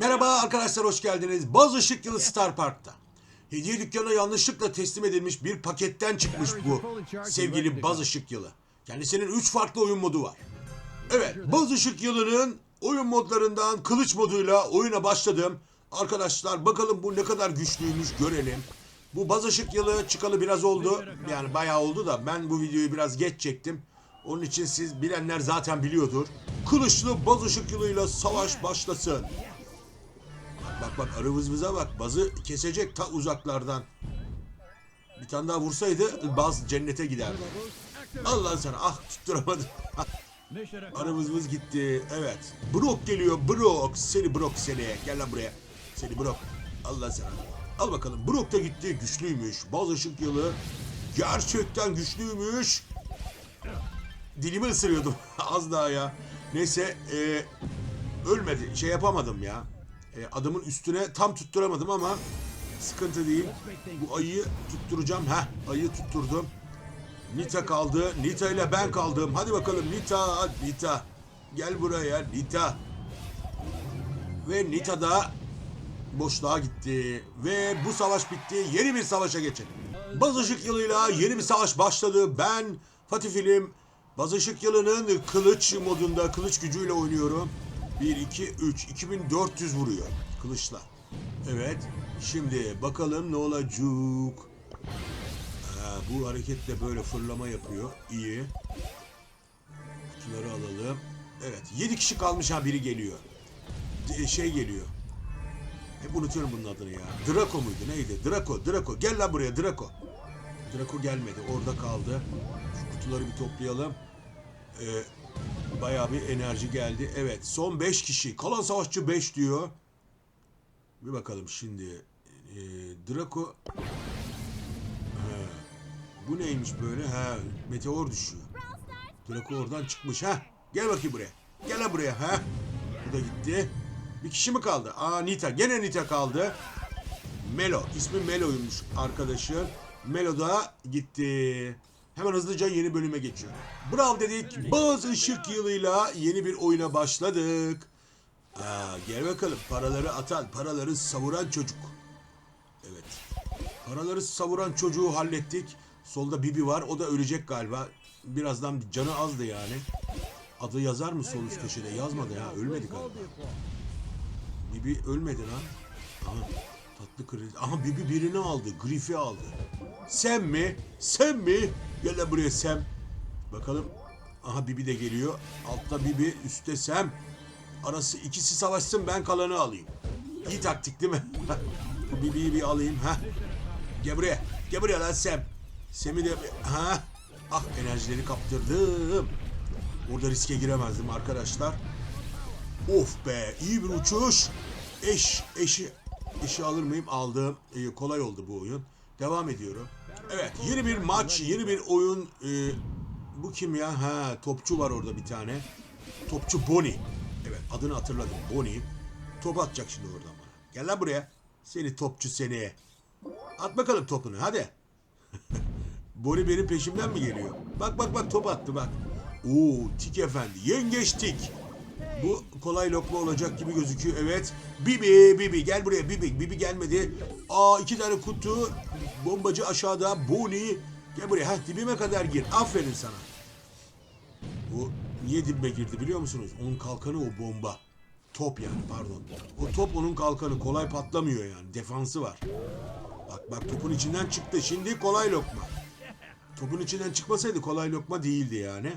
Merhaba arkadaşlar hoş geldiniz. Baz Işık Yılı Star Park'ta. Hediye dükkanına yanlışlıkla teslim edilmiş bir paketten çıkmış bu sevgili Baz Işık Yılı. Kendisinin 3 farklı oyun modu var. Evet, Baz Işık Yılı'nın oyun modlarından kılıç moduyla oyuna başladım. Arkadaşlar bakalım bu ne kadar güçlüymüş görelim. Bu Baz Işık Yılı çıkalı biraz oldu. Yani bayağı oldu da ben bu videoyu biraz geç çektim. Onun için siz bilenler zaten biliyordur. Kılıçlı Baz Işık Yılı'yla savaş başlasın. Bak bak arı vızvıza bak. Bazı kesecek ta uzaklardan. Bir tane daha vursaydı baz cennete giderdi. Allah sana ah tutturamadım. arı vızvız gitti. Evet. Brock geliyor Brock. Seni Brock seni. Gel lan buraya. Seni Brock. Allah sana. Al bakalım. Brock da gitti. Güçlüymüş. Baz ışık yılı. Gerçekten güçlüymüş. Dilimi ısırıyordum. Az daha ya. Neyse. E, ölmedi. Şey yapamadım ya. E, adamın üstüne tam tutturamadım ama sıkıntı değil. Bu ayıyı tutturacağım. Heh ayıyı tutturdum. Nita kaldı. Nita ile ben kaldım. Hadi bakalım Nita. Nita. Gel buraya Nita. Ve Nita da boşluğa gitti. Ve bu savaş bitti. Yeni bir savaşa geçelim. Baz Işık yılıyla yeni bir savaş başladı. Ben Fatih Film Baz Işık yılının kılıç modunda kılıç gücüyle oynuyorum. 1, 2, 3. 2400 vuruyor kılıçla. Evet. Şimdi bakalım ne olacak. Ha, bu hareketle böyle fırlama yapıyor. İyi. Kutuları alalım. Evet. 7 kişi kalmış ha biri geliyor. D- Şey geliyor. Hep unutuyorum bunun adını ya. Draco muydu neydi? Draco, Draco. Gel lan buraya Draco. Draco gelmedi. Orada kaldı. Şu kutuları bir toplayalım. Ee, bayağı bir enerji geldi. Evet. Son 5 kişi. Kalan savaşçı 5 diyor. Bir bakalım şimdi. Ee, Draco... Ha, bu neymiş böyle? Ha, meteor düşüyor. Draco oradan çıkmış. Ha, gel bakayım buraya. Gel lan buraya. Ha. Bu da gitti. Bir kişi mi kaldı? Aa Nita. Gene Nita kaldı. Melo. İsmi Melo'ymuş arkadaşın. Melo da gitti. Hemen hızlıca yeni bölüme geçiyor. Brav dedik. Baz ışık yılıyla yeni bir oyuna başladık. Aa, gel bakalım. Paraları atan, paraları savuran çocuk. Evet. Paraları savuran çocuğu hallettik. Solda Bibi var. O da ölecek galiba. Birazdan canı azdı yani. Adı yazar mı sol üst köşede? Yazmadı ya. Ölmedi galiba. Bibi ölmedi lan. Aha. Tatlı kredi. Aha Bibi birini aldı. Griff'i aldı. Sen mi? Sen mi? Gel lan buraya Sam. Bakalım. Aha Bibi de geliyor. Altta Bibi, üstte Sam. Arası ikisi savaşsın ben kalanı alayım. İyi taktik değil mi? Bibi'yi bir alayım. ha. Gel buraya. Gel buraya lan Sam. Sam'i de... Ha? Ah enerjileri kaptırdım. Orada riske giremezdim arkadaşlar. Of be iyi bir uçuş. Eş, eşi, eşi alır mıyım? Aldım. Ee, kolay oldu bu oyun. Devam ediyorum. Evet yeni bir maç, yeni bir oyun. Ee, bu kim ya? Ha topçu var orada bir tane. Topçu Bonnie. Evet adını hatırladım. Bonnie. Top atacak şimdi oradan bana. Gel lan buraya. Seni topçu seni. At bakalım topunu hadi. Bonnie benim peşimden mi geliyor? Bak bak bak top attı bak. Oo tik efendi. Yengeç tik. Bu kolay lokma olacak gibi gözüküyor. Evet. Bibi, Bibi gel buraya Bibi. Bibi gelmedi. Aa iki tane kutu. Bombacı aşağıda. Bonnie. Gel buraya. Heh dibime kadar gir. Aferin sana. Bu niye dibime girdi biliyor musunuz? Onun kalkanı o bomba. Top yani pardon. O top onun kalkanı. Kolay patlamıyor yani. Defansı var. Bak bak topun içinden çıktı. Şimdi kolay lokma. Topun içinden çıkmasaydı kolay lokma değildi yani.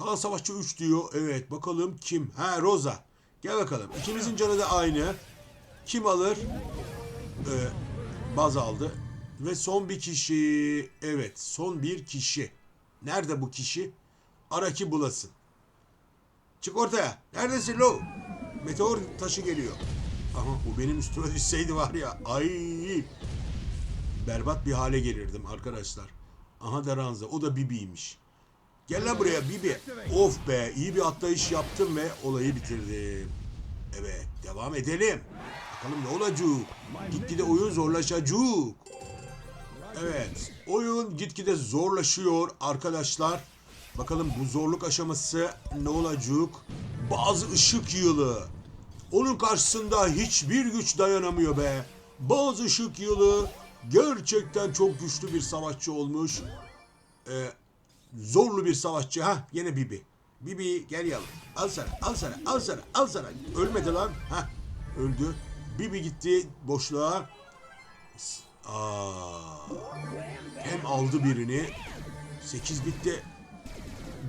Kalan savaşçı 3 diyor. Evet bakalım kim? Ha Rosa. Gel bakalım. İkimizin canı da aynı. Kim alır? Ee, baz aldı. Ve son bir kişi. Evet son bir kişi. Nerede bu kişi? Ara ki bulasın. Çık ortaya. Neredesin lo? Meteor taşı geliyor. Aha bu benim üstüme düşseydi var ya. Ay. Berbat bir hale gelirdim arkadaşlar. Aha da Ranza. O da Bibi'ymiş. Gel lan buraya Bibi. Of be iyi bir atlayış yaptım ve olayı bitirdim. Evet devam edelim. Bakalım ne olacak? Gitgide oyun zorlaşacak. Evet oyun gitgide zorlaşıyor arkadaşlar. Bakalım bu zorluk aşaması ne olacak? Bazı ışık yılı. Onun karşısında hiçbir güç dayanamıyor be. Bazı ışık yılı gerçekten çok güçlü bir savaşçı olmuş. Ee, zorlu bir savaşçı. Ha yine Bibi. Bibi gel yavrum. Al sana, al sana, al sana, al sana. Ölmedi lan. Ha öldü. Bibi gitti boşluğa. Aa, hem aldı birini. 8 bitti.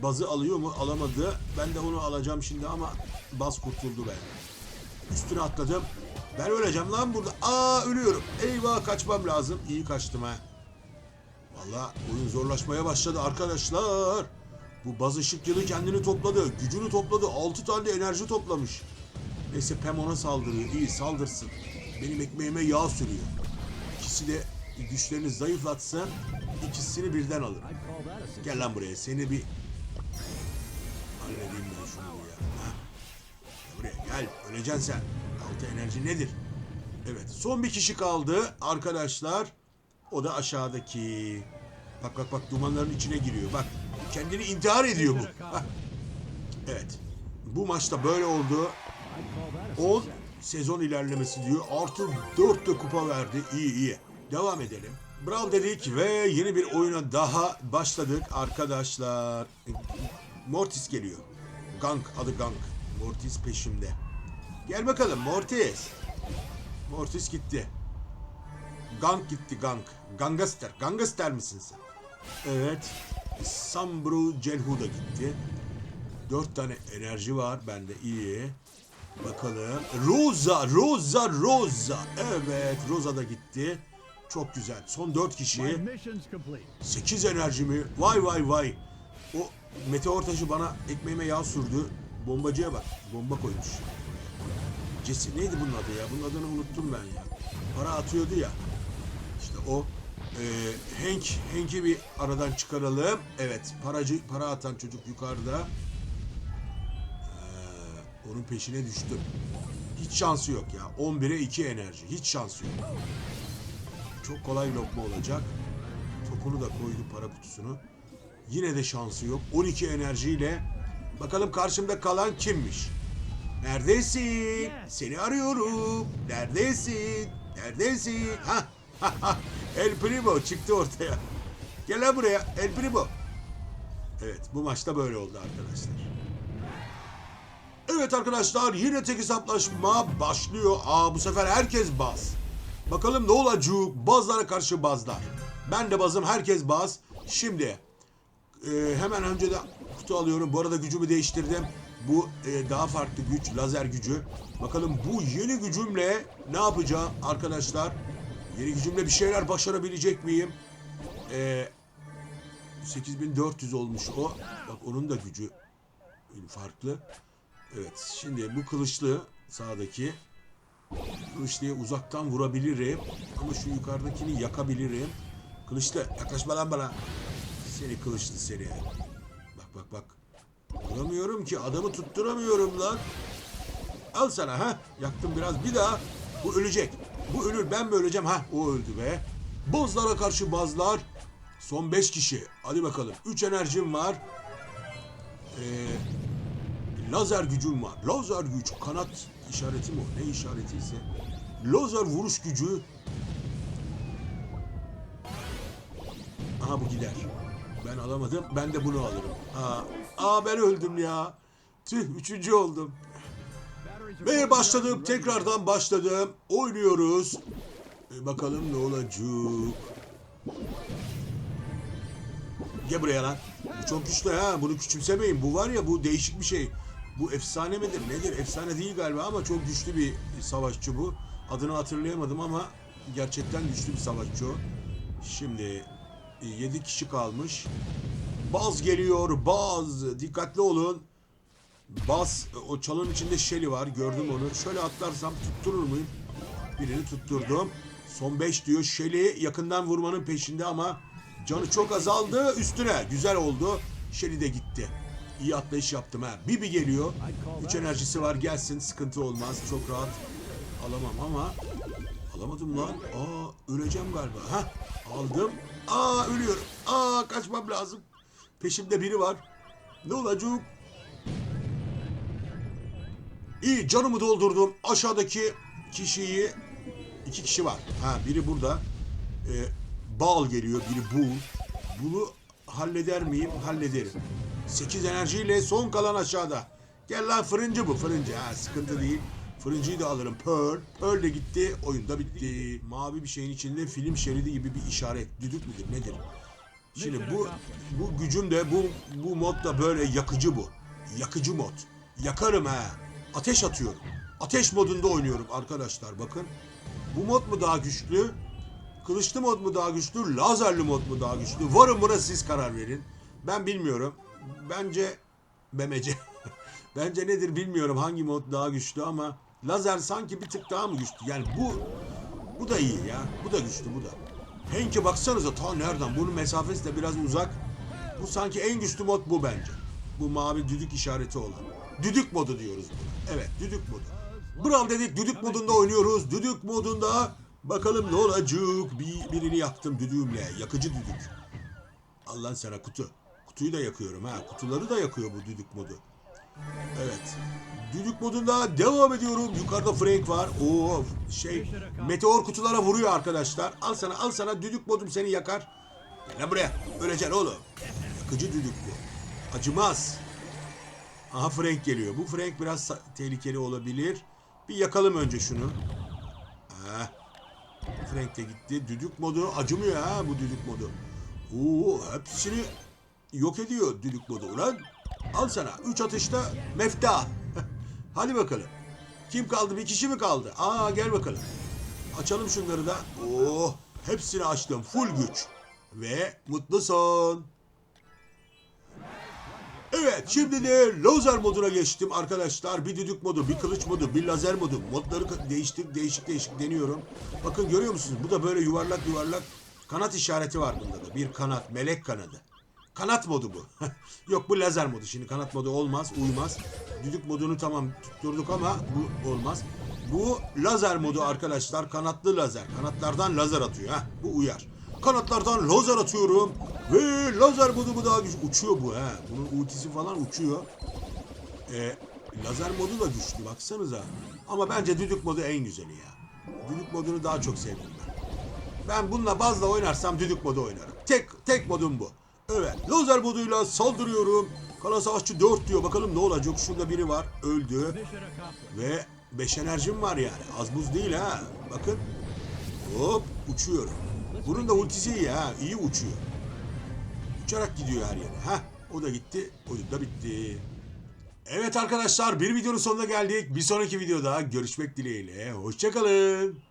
Bazı alıyor mu? Alamadı. Ben de onu alacağım şimdi ama baz kurtuldu ben. Üstüne atladım. Ben öleceğim lan burada. Aa ölüyorum. Eyvah kaçmam lazım. İyi kaçtım ha. Valla oyun zorlaşmaya başladı arkadaşlar. Bu baz ışık yılı kendini topladı. Gücünü topladı. 6 tane enerji toplamış. Neyse Pem ona saldırıyor. İyi saldırsın. Benim ekmeğime yağ sürüyor. İkisi de güçlerini zayıflatsın. ikisini birden alır. Gel lan buraya. Seni bir halledeyim ben şunu ya. Ha? Buraya gel. Öleceksin sen. Altı enerji nedir? Evet. Son bir kişi kaldı arkadaşlar. O da aşağıdaki. Bak bak bak dumanların içine giriyor. Bak kendini intihar ediyor bu. Hah. Evet. Bu maçta böyle oldu. 10 sezon ilerlemesi diyor. Artı 4 de kupa verdi. İyi iyi. Devam edelim. Brawl dedik ve yeni bir oyuna daha başladık arkadaşlar. Mortis geliyor. Gank adı Gank. Mortis peşimde. Gel bakalım Mortis. Mortis gitti. Gank gitti Gank. Gangaster. Gangaster misin sen? Evet. Sambru Celhu da gitti. Dört tane enerji var bende iyi. Bakalım. Rosa, Rosa, Rosa. Evet, Rosa da gitti. Çok güzel. Son dört kişi. 8 enerjimi. Vay vay vay. O meteor taşı bana ekmeğime yağ sürdü. Bombacıya bak. Bomba koymuş. Cesi neydi bunun adı ya? Bunun adını unuttum ben ya. Para atıyordu ya. O. Ee, Hank, Hank'i bir aradan çıkaralım. Evet, paracı, para atan çocuk yukarıda. Ee, onun peşine düştüm. Hiç şansı yok ya. 11'e 2 enerji. Hiç şansı yok. Çok kolay lokma olacak. Topunu da koydu para kutusunu. Yine de şansı yok. 12 enerjiyle. Bakalım karşımda kalan kimmiş? Neredesin? Seni arıyorum. Neredesin? Neredesin? Ha? El Primo çıktı ortaya. Gel lan buraya El Primo. Evet bu maçta böyle oldu arkadaşlar. Evet arkadaşlar yine tek hesaplaşma başlıyor. Aa bu sefer herkes baz. Bakalım ne olacak? Bazlara karşı bazlar. Ben de bazım herkes baz. Şimdi e, hemen önce de kutu alıyorum. Bu arada gücümü değiştirdim. Bu e, daha farklı güç, lazer gücü. Bakalım bu yeni gücümle ne yapacağım arkadaşlar? Yeni gücümle bir şeyler başarabilecek miyim? E, 8400 olmuş o. Bak onun da gücü farklı. Evet şimdi bu kılıçlı sağdaki kılıçlıya uzaktan vurabilirim ama şu yukarıdakini yakabilirim. Kılıçlı yaklaşma lan bana. Seni kılıçlı seni. Bak bak bak. Vuramıyorum ki adamı tutturamıyorum lan. Al sana ha. Yaktım biraz bir daha. Bu ölecek. Bu ölür ben mi öleceğim ha? O öldü be. Bozlara karşı bazlar. Son 5 kişi. Hadi bakalım. 3 enerjim var. Eee Lazer gücüm var. Lazer güç. Kanat işareti mi o? Ne işaretiyse. Lazer vuruş gücü. Aha bu gider. Ben alamadım. Ben de bunu alırım. Aa, aa ben öldüm ya. Tüh üçüncü oldum. Ve başladım. Tekrardan başladım. Oynuyoruz. E, bakalım ne olacak. Gel buraya lan. Bu çok güçlü ha. Bunu küçümsemeyin. Bu var ya bu değişik bir şey. Bu efsane midir? Nedir? Efsane değil galiba ama çok güçlü bir savaşçı bu. Adını hatırlayamadım ama gerçekten güçlü bir savaşçı o. Şimdi 7 kişi kalmış. Baz geliyor. Baz. Dikkatli olun. Bas o çalın içinde Shelly var gördüm onu. Şöyle atlarsam tutturur muyum? Birini tutturdum. Son 5 diyor. Shelly yakından vurmanın peşinde ama canı çok azaldı üstüne. Güzel oldu. Shelly de gitti. İyi atlayış yaptım ha. Bibi geliyor. 3 enerjisi var gelsin sıkıntı olmaz. Çok rahat alamam ama alamadım lan. Aa öleceğim galiba. Ha aldım. Aa ölüyorum. Aa kaçmam lazım. Peşimde biri var. Ne olacak? İyi canımı doldurdum. Aşağıdaki kişiyi iki kişi var. Ha biri burada. Ee, bal geliyor, biri bul. Bulu halleder miyim? Hallederim. 8 enerjiyle son kalan aşağıda. Gel lan fırıncı bu fırıncı. Ha sıkıntı değil. Fırıncıyı da alırım. Pearl. Pearl de gitti. Oyun da bitti. Mavi bir şeyin içinde film şeridi gibi bir işaret. Düdük müdür nedir? Şimdi bu bu gücüm de bu bu mod da böyle yakıcı bu. Yakıcı mod. Yakarım ha. Ateş atıyorum. Ateş modunda oynuyorum arkadaşlar bakın. Bu mod mu daha güçlü? Kılıçlı mod mu daha güçlü? Lazerli mod mu daha güçlü? Varın buna siz karar verin. Ben bilmiyorum. Bence BMC. Bence nedir bilmiyorum hangi mod daha güçlü ama lazer sanki bir tık daha mı güçlü? Yani bu bu da iyi ya. Bu da güçlü bu da. Henk'e baksanıza ta nereden? Bunun mesafesi de biraz uzak. Bu sanki en güçlü mod bu bence. Bu mavi düdük işareti olan. Düdük modu diyoruz buna. Evet düdük modu. Brav dedik düdük modunda oynuyoruz. Düdük modunda bakalım ne olacak. Bir, birini yaktım düdüğümle. Yakıcı düdük. Allah sana kutu. Kutuyu da yakıyorum ha. Kutuları da yakıyor bu düdük modu. Evet. Düdük modunda devam ediyorum. Yukarıda Frank var. Oo şey meteor kutulara vuruyor arkadaşlar. Al sana al sana düdük modum seni yakar. Gel lan buraya. Öleceksin oğlum. Yakıcı düdük bu. Acımaz. Aha Frank geliyor. Bu Frank biraz tehlikeli olabilir. Bir yakalım önce şunu. Ha. Frank de gitti. Düdük modu acımıyor ha bu düdük modu. Oo hepsini yok ediyor düdük modu ulan. Al sana. Üç atışta mefta. Hadi bakalım. Kim kaldı? Bir kişi mi kaldı? Aa gel bakalım. Açalım şunları da. Oh hepsini açtım. Full güç. Ve mutlu son. Evet şimdi de lazer moduna geçtim arkadaşlar. Bir düdük modu, bir kılıç modu, bir lazer modu. Modları değiştir, değişik değişik deniyorum. Bakın görüyor musunuz? Bu da böyle yuvarlak yuvarlak kanat işareti var bunda da. Bir kanat, melek kanadı. Kanat modu bu. Yok bu lazer modu. Şimdi kanat modu olmaz, uymaz. Düdük modunu tamam tutturduk ama bu olmaz. Bu lazer modu arkadaşlar. Kanatlı lazer. Kanatlardan lazer atıyor. ha. Bu uyar. Kanatlardan lazer atıyorum. Ve lazer modu bu daha güçlü. Uçuyor bu ha. Bunun ultisi falan uçuyor. E, lazer modu da güçlü baksanıza. Ama bence düdük modu en güzeli ya. Düdük modunu daha çok sevdim ben. Ben bununla bazla oynarsam düdük modu oynarım. Tek tek modum bu. Evet. Lazer moduyla saldırıyorum. Kala savaşçı 4 diyor. Bakalım ne olacak. Şurada biri var. Öldü. Ve 5 enerjim var yani. Az buz değil ha. Bakın. Hop uçuyorum. Bunun da ultisi iyi ha. İyi uçuyor. Uçarak gidiyor her yere. Heh. O da gitti. Oyun da bitti. Evet arkadaşlar bir videonun sonuna geldik. Bir sonraki videoda görüşmek dileğiyle. Hoşçakalın.